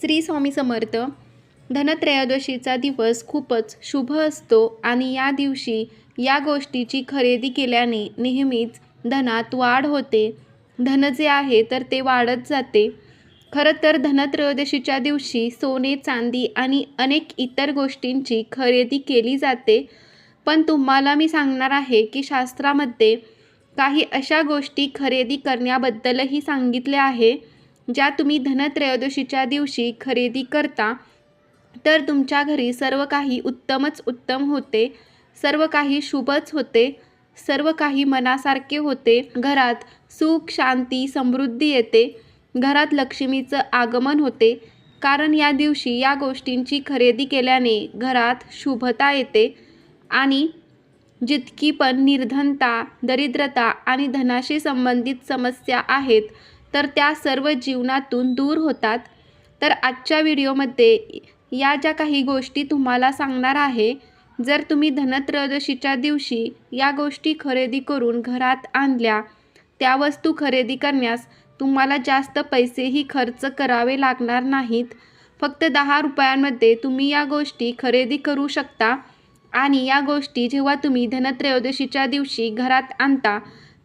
श्री स्वामी समर्थ. धनत्रयोदशीचा दिवस खूपच शुभ असतो आणि या दिवशी या गोष्टीची खरेदी केल्याने नेहमीच धनात वाढ होते. धन जे आहे तर ते वाढत जाते. खरं तर धनत्रयोदशीच्या दिवशी सोने चांदी आणि अनेक इतर गोष्टींची खरेदी केली जाते. पण तुम्हाला मी सांगणार आहे की शास्त्रामध्ये काही अशा गोष्टी खरेदी करण्याबद्दलही सांगितले आहे. ज्या तुम्ही धनत्रयोदशीच्या दिवशी खरेदी करता तर तुमच्या घरी सर्व काही उत्तमच उत्तम होते सर्व काही शुभच होते सर्व काही मनासारखे होते. घरात सुख शांती समृद्धी येते. घरात लक्ष्मीचं आगमन होते. कारण या दिवशी या गोष्टींची खरेदी केल्याने घरात शुभता येते आणि जितकी पण निर्धनता दरिद्रता आणि धनाशी संबंधित समस्या आहेत तर त्या सर्व जीवनातून दूर होतात. तर आजच्या व्हिडिओमध्ये या ज्या काही गोष्टी तुम्हाला सांगणार आहे जर तुम्ही धनत्रयोदशीच्या दिवशी या गोष्टी खरेदी करून घरात आणल्या त्या वस्तू खरेदी करण्यास तुम्हाला जास्त पैसेही खर्च करावे लागणार नाहीत. फक्त दहा रुपयांमध्ये तुम्ही या गोष्टी खरेदी करू शकता आणि या गोष्टी जेव्हा तुम्ही धनत्रयोदशीच्या दिवशी घरात आणता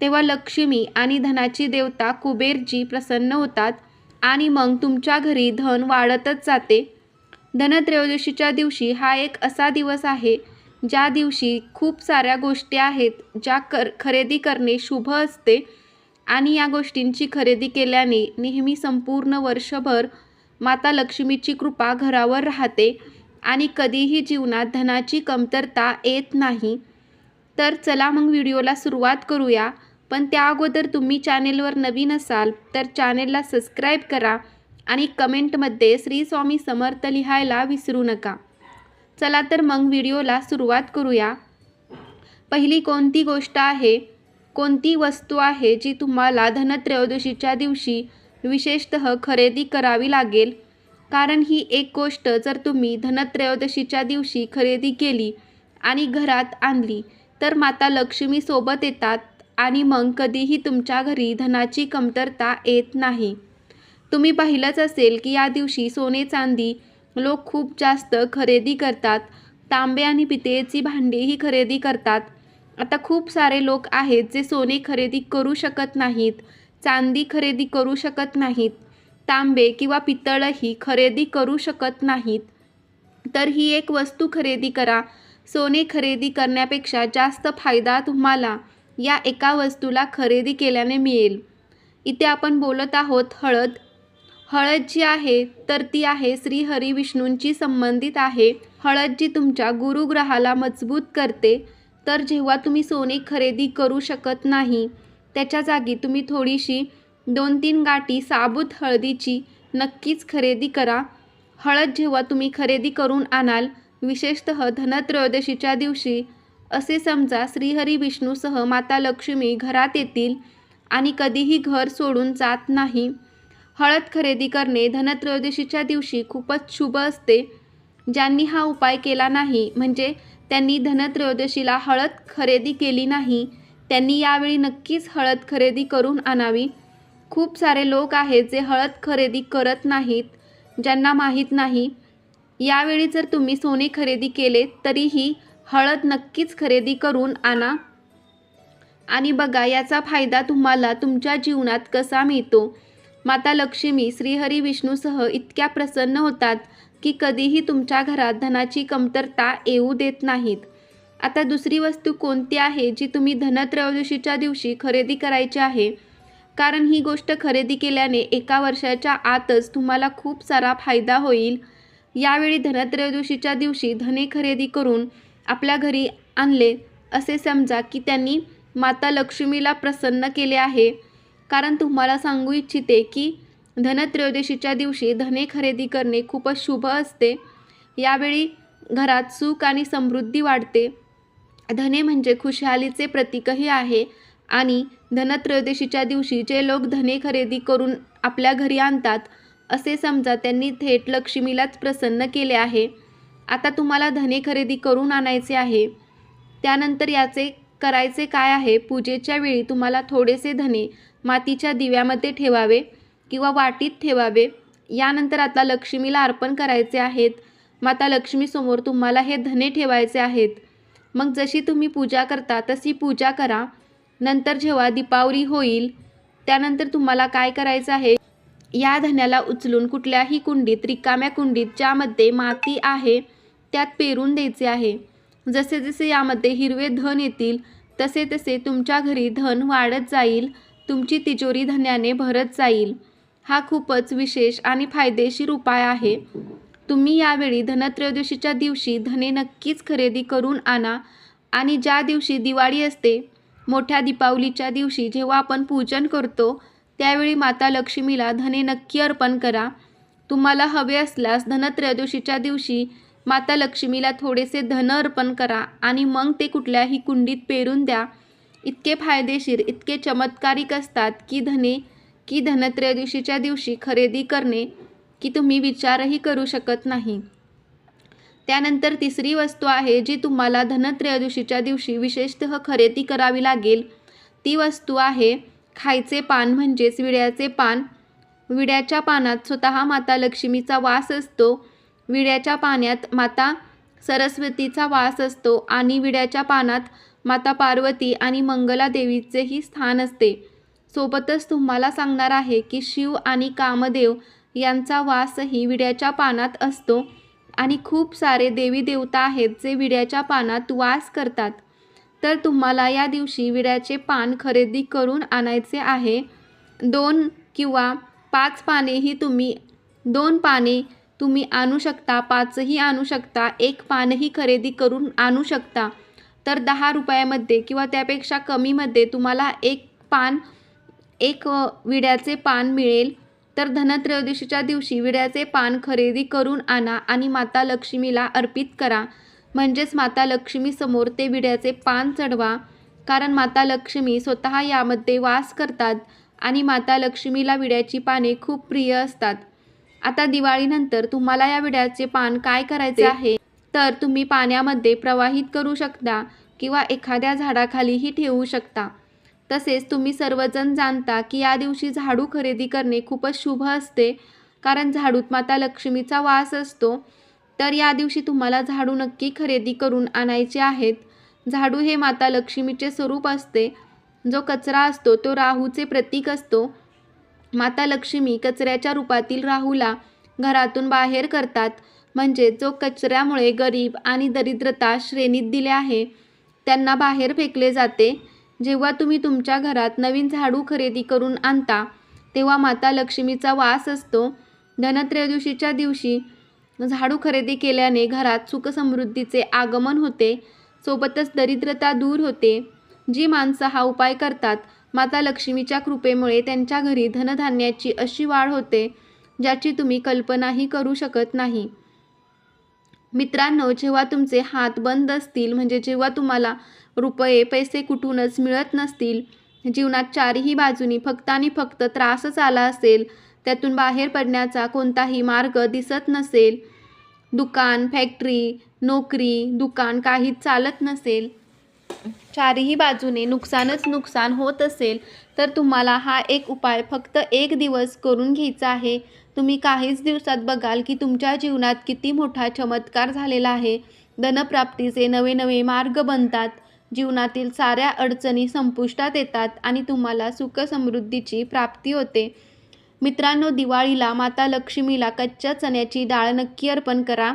तेव्हा लक्ष्मी आणि धनाची देवता कुबेरजी प्रसन्न होतात आणि मग तुमच्या घरी धन वाढतच जाते. धनत्रयोदशीच्या दिवशी हा एक असा दिवस आहे ज्या दिवशी खूप साऱ्या गोष्टी आहेत ज्या कर खरेदी करणे शुभ असते आणि या गोष्टींची खरेदी केल्याने नेहमी संपूर्ण वर्षभर माता लक्ष्मीची कृपा घरावर राहते आणि कधीही जीवनात धनाची कमतरता येत नाही. तर चला मग व्हिडिओला सुरुवात करूया. पण त्या अगोदर तुम्ही चॅनेलवर नवीन असाल तर चॅनेलला सबस्क्राईब करा आणि कमेंटमध्ये श्री स्वामी समर्थ लिहायला विसरू नका. चला तर मग व्हिडिओला सुरुवात करूया. पहिली कोणती गोष्ट आहे? कोणती वस्तू आहे जी तुम्हाला धनत्रयोदशीच्या दिवशी विशेषत खरेदी करावी लागेल? कारण ही एक गोष्ट जर तुम्ही धनत्रयोदशीच्या दिवशी खरेदी केली आणि घरात आणली तर माता लक्ष्मीसोबत येतात. आणि मग कधीही तुमच्या घरी धनाची कमतरता येत नाही. तुम्ही पाहिलंच असेल की या दिवशी सोने चांदी लोक खूप जास्त खरेदी करतात. तांबे आणि पितळेची भांडीही खरेदी करतात. आता खूप सारे लोक आहेत जे सोने खरेदी करू शकत नाहीत चांदी खरेदी करू शकत नाहीत तांबे किंवा पितळही खरेदी करू शकत नाहीत. तर ही एक वस्तू खरेदी करा. सोने खरेदी करण्यापेक्षा जास्त फायदा तुम्हाला या एका वस्तूला खरेदी केल्याने मिळेल. इथे आपण बोलत आहोत हळद. हळद जी आहे तर ती आहे श्रीहरी विष्णूंची संबंधित आहे. हळद जी तुमच्या गुरुग्रहाला मजबूत करते तर जेव्हा तुम्ही सोने खरेदी करू शकत नाही त्याच्या जागी तुम्ही थोडीशी दोन तीन गाठी साबूत हळदीची नक्कीच खरेदी करा. हळद जेव्हा तुम्ही खरेदी करून आणाल विशेषतः धनत्रयोदशीच्या दिवशी असे समजा श्रीहरी विष्णूसह माता लक्ष्मी घरात येतील आणि कधीही घर सोडून जात नाही. हळद खरेदी करणे धनत्रयोदशीच्या दिवशी खूपच शुभ असते. ज्यांनी हा उपाय केला नाही म्हणजे त्यांनी धनत्रयोदशीला हळद खरेदी केली नाही त्यांनी यावेळी नक्कीच हळद खरेदी करून आणावी. खूप सारे लोक आहेत जे हळद खरेदी करत नाहीत ज्यांना माहीत नाही. यावेळी जर तुम्ही सोने खरेदी केले तरीही हळद नक्कीच खरेदी करून आणा. आणि बघा याचा फायदा तुम्हाला तुमच्या जीवनात कसा मिळतो? माता लक्ष्मी श्रीहरी विष्णूसह इतक्या प्रसन्न होतात की कधीही तुमच्या घरात धनाची कमतरता येऊ देत नाहीत. आता दुसरी वस्तू कोणती आहे जी तुम्ही धनत्रयोदशीच्या दिवशी खरेदी करायची आहे? कारण ही गोष्ट खरेदी केल्याने एका वर्षाच्या आतच तुम्हाला खूप सारा फायदा होईल. यावेळी धनत्रयोदशीच्या दिवशी धने खरेदी करून आपल्या घरी आणले. असे समजा की त्यांनी माता लक्ष्मीला प्रसन्न केले आहे. कारण तुम्हाला सांगू इच्छिते की धनत्रयोदशीच्या दिवशी धने खरेदी करणे खूपच शुभ असते. यावेळी घरात सुख आणि समृद्धी वाढते. धने म्हणजे खुशहालीचे प्रतीकही आहे. आणि धनत्रयोदशीच्या दिवशी जे लोक धने खरेदी करून आपल्या घरी आणतात असे समजा त्यांनी थेट लक्ष्मीलाच प्रसन्न केले आहे. आता तुम्हाला धने खरेदी करून आणायचे आहे. त्यानंतर याचे करायचे काय आहे? पूजेच्या वेळी तुम्हाला थोडेसे धने मातीच्या दिव्यामध्ये ठेवावे किंवा वाटीत ठेवावे. यानंतर आता लक्ष्मीला अर्पण करायचे आहेत. माता लक्ष्मीसमोर तुम्हाला हे धने ठेवायचे आहेत. मग जशी तुम्ही पूजा करता तशी पूजा करा. नंतर जेव्हा दीपावली होईल त्यानंतर तुम्हाला काय करायचं आहे? या धन्याला उचलून कुठल्याही कुंडीत रिकाम्या कुंडीत ज्यामध्ये माती आहे त्यात पेरून द्यायचे आहे. जसे जसे यामध्ये हिरवे धन येतील तसे तसे तुमच्या घरी धन वाढत जाईल तुमची तिजोरी धन्याने भरत जाईल. हा खूपच विशेष आणि फायदेशीर उपाय आहे. तुम्ही यावेळी धनत्रयोदशीच्या दिवशी धने नक्कीच खरेदी करून आणा आणि ज्या दिवशी दिवाळी असते मोठ्या दीपावलीच्या दिवशी जेव्हा आपण पूजन करतो त्यावेळी माता लक्ष्मीला धने नक्की अर्पण करा. तुम्हाला हवे असल्यास धनत्रयोदशीच्या दिवशी माता लक्ष्मीला थोडेसे धन अर्पण करा आणि मग ते कुठल्याही कुंडीत पेरून द्या. इतके फायदेशीर इतके चमत्कारिक असतात की धने की धनत्रयोदशीच्या दिवशी खरेदी करणे की तुम्ही विचारही करू शकत नाही. त्यानंतर तिसरी वस्तू आहे जी तुम्हाला धनत्रयोदशीच्या दिवशी विशेषतः खरेदी करावी लागेल. ती वस्तू आहे खायचे पान म्हणजेच विड्याचे पान. विड्याच्या पानात स्वतः माता लक्ष्मीचा वास असतो. विड्याच्या पाण्यात माता सरस्वतीचा वास असतो आणि विड्याच्या पानात माता पार्वती आणि मंगला देवीचेही स्थान असते. सोबतच तुम्हाला सांगणार आहे की शिव आणि कामदेव यांचा वासही विड्याच्या पानात असतो आणि खूप सारे देवी देवता आहेत जे विड्याच्या पानात वास करतात. तर तुम्हाला या दिवशी विड्याचे पान खरेदी करून आणायचे आहे. दोन किंवा पाच पानेही तुम्ही दोन पाने तुम्ही आणू शकता पाचही आणू शकता एक पानही खरेदी करून आणू शकता. तर दहा रुपयामध्ये किंवा त्यापेक्षा कमीमध्ये तुम्हाला एक पान एक विड्याचे पान मिळेल. तर धनत्रयोदशीच्या दिवशी विड्याचे पान खरेदी करून आणा आणि माता लक्ष्मीला अर्पित करा. म्हणजेच माता लक्ष्मीसमोर ते विड्याचे पान चढवा. कारण माता लक्ष्मी स्वतः यामध्ये वास करतात आणि माता लक्ष्मीला विड्याची पाने खूप प्रिय असतात. आता दिवाळीनंतर तुम्हाला या विड्याचे पान काय करायचे आहे? तर तुम्ही पाण्यामध्ये प्रवाहित करू शकता किंवा एखाद्या झाडाखालीही ठेवू शकता. तसेच तुम्ही सर्वजण जाणता की या दिवशी झाडू खरेदी करणे खूपच शुभ असते कारण झाडूत माता लक्ष्मीचा वास असतो. तर या दिवशी तुम्हाला झाडू नक्की खरेदी करून आणायचे आहेत. झाडू हे माता लक्ष्मीचे स्वरूप असते. जो कचरा असतो तो राहूचे प्रतीक असतो. माता लक्ष्मी कचऱ्याच्या रूपातील राहूला घरातून बाहेर करतात. म्हणजे जो कचऱ्यामुळे गरीब आणि दरिद्रता श्रेणीत दिले आहे त्यांना बाहेर फेकले जाते. जेव्हा तुम्ही तुमच्या घरात नवीन झाडू खरेदी करून आणता तेव्हा माता लक्ष्मीचा वास असतो. धनत्रयोदशीच्या दिवशी झाडू खरेदी केल्याने घरात सुखसमृद्धीचे आगमन होते. सोबतच दरिद्रता दूर होते. जी माणसं हा उपाय करतात माता लक्ष्मीच्या कृपेमुळे त्यांच्या घरी धनधान्याची अशी वाढ होते ज्याची तुम्ही कल्पनाही करू शकत नाही. मित्रांनो जेव्हा तुमचे हात बंद असतील म्हणजे जेव्हा तुम्हाला रुपये पैसे कुठूनच मिळत नसतील जीवनात चारही बाजूनी फक्त आणि फक्त त्रासच आला असेल त्यातून बाहेर पडण्याचा कोणताही मार्ग दिसत नसेल दुकान फॅक्टरी नोकरी दुकान काहीच चालत नसेल चारही बाजूने नुकसानच नुकसान होत असेल तर तुम्हाला हा एक उपाय फक्त एक दिवस करून घ्यायचा आहे. तुम्ही काहीच दिवसात बघाल की तुमच्या जीवनात किती मोठा चमत्कार झालेला आहे. धनप्राप्तीचे नवे नवे मार्ग बनतात. जीवनातील साऱ्या अडचणी संपुष्टात येतात आणि तुम्हाला सुखसमृद्धीची प्राप्ती होते. मित्रांनो दिवाळीला माता लक्ष्मीला कच्च्या चण्याची डाळ नक्की अर्पण करा.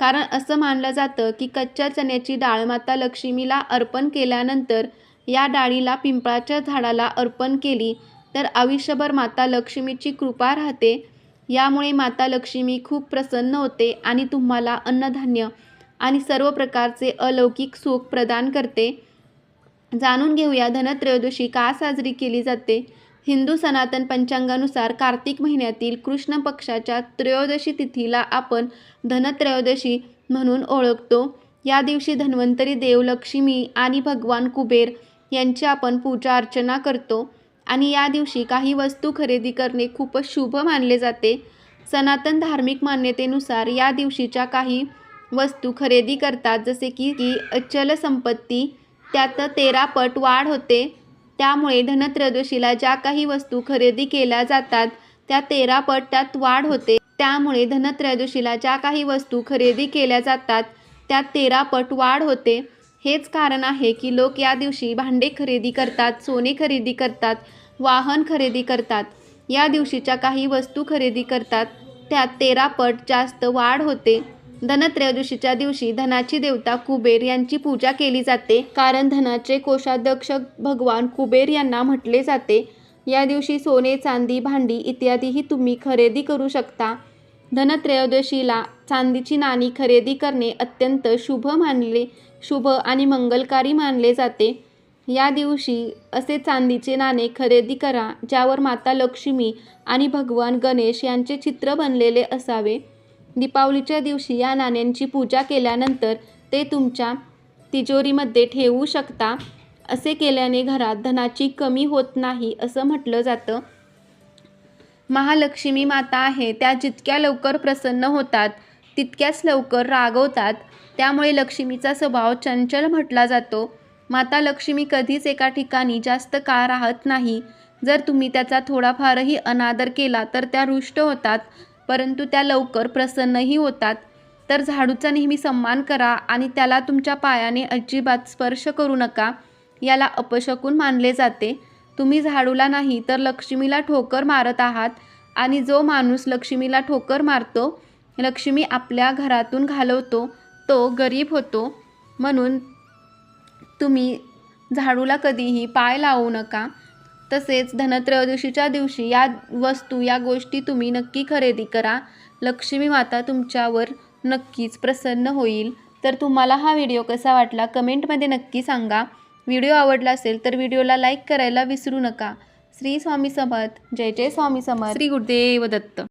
कारण असं मानलं जातं की कच्च्या चण्याची डाळ माता लक्ष्मीला अर्पण केल्यानंतर या डाळीला पिंपळाच्या झाडाला अर्पण केली तर आयुष्यभर माता लक्ष्मीची कृपा राहते. यामुळे माता लक्ष्मी खूप प्रसन्न होते आणि तुम्हाला अन्नधान्य आणि सर्व प्रकारचे अलौकिक सुख प्रदान करते. जाणून घेऊया धनत्रयोदशी का साजरी केली जाते? हिंदू सनातन पंचांगानुसार कार्तिक महिन्यातील कृष्ण पक्षाच्या त्रयोदशी तिथीला आपण धनत्रयोदशी म्हणून ओळखतो. या दिवशी धन्वंतरी देव लक्ष्मी आणि भगवान कुबेर यांची आपण पूजा अर्चना करतो आणि या दिवशी काही वस्तू खरेदी करणे खूपच शुभ मानले जाते. सनातन धार्मिक मान्यतेनुसार या दिवशीच्या काही वस्तू खरेदी करतात जसे की की अचल संपत्ती त्यात तेरा पट वाढ होते. त्यामुळे धनत्रयोदशीला ज्या काही वस्तू खरेदी केल्या जातात त्या तेरा पट त्यात वाढ होते. त्यामुळे धनत्रयोदशीला ज्या काही वस्तू खरेदी केल्या जातात त्यात तेरा पट वाढ होते. हेच कारण आहे की लोक या दिवशी भांडे खरेदी करतात सोने खरेदी करतात वाहन खरेदी करतात. या दिवशीच्या काही वस्तू खरेदी करतात त्यात तेरा पट जास्त वाढ होते. धनत्रयोदशीच्या दिवशी धनाची देवता कुबेर यांची पूजा केली जाते. कारण धनाचे कोषाध्यक्ष भगवान कुबेर यांना म्हटले जाते. या दिवशी सोने चांदी भांडी इत्यादीही तुम्ही खरेदी करू शकता. धनत्रयोदशीला चांदीची नाणी खरेदी करणे अत्यंत शुभ मानले शुभ आणि मंगलकारी मानले जाते. या दिवशी असे चांदीचे नाणे खरेदी करा ज्यावर माता लक्ष्मी आणि भगवान गणेश यांचे चित्र बनलेले असावे. दीपावलीच्या दिवशी या नाण्यांची पूजा केल्यानंतर ते तुमच्या तिजोरीमध्ये ठेवू शकता असे केल्याने घरात धनाची कमी होत नाही असं म्हटलं जातं. महालक्ष्मी माता आहे त्या जितक्या लवकर प्रसन्न होतात तितक्याच लवकर रागवतात. त्यामुळे लक्ष्मीचा स्वभाव चंचल म्हटला जातो. माता लक्ष्मी कधीच एका ठिकाणी जास्त काळ राहत नाही. जर तुम्ही त्याचा थोडाफारही अनादर केला तर त्या रुष्ट होतात. परंतु त्या लवकर प्रसन्नही होतात. तर झाडूचा नेहमी सन्मान करा आणि त्याला तुमच्या पायाने अजिबात स्पर्श करू नका. याला अपशकुन मानले जाते. तुम्ही झाडूला नाही तर लक्ष्मीला ठोकर मारत आहात. आणि जो माणूस लक्ष्मीला ठोकर मारतो लक्ष्मी आपल्या घरातून घालवतो तो गरीब होतो. म्हणून तुम्ही झाडूला कधीही पाय लावू नका. तसेच धनत्रयोदशीच्या दिवशी या वस्तू या गोष्टी तुम्ही नक्की खरेदी करा. लक्ष्मी माता तुमच्यावर नक्कीच प्रसन्न होईल. तर तुम्हाला हा व्हिडिओ कसा वाटला कमेंटमध्ये नक्की सांगा. व्हिडिओ आवडला असेल तर व्हिडिओला लाईक करायला विसरू नका. श्री स्वामी समर्थ. जय जय स्वामी समर्थ. श्री गुरुदेव दत्त.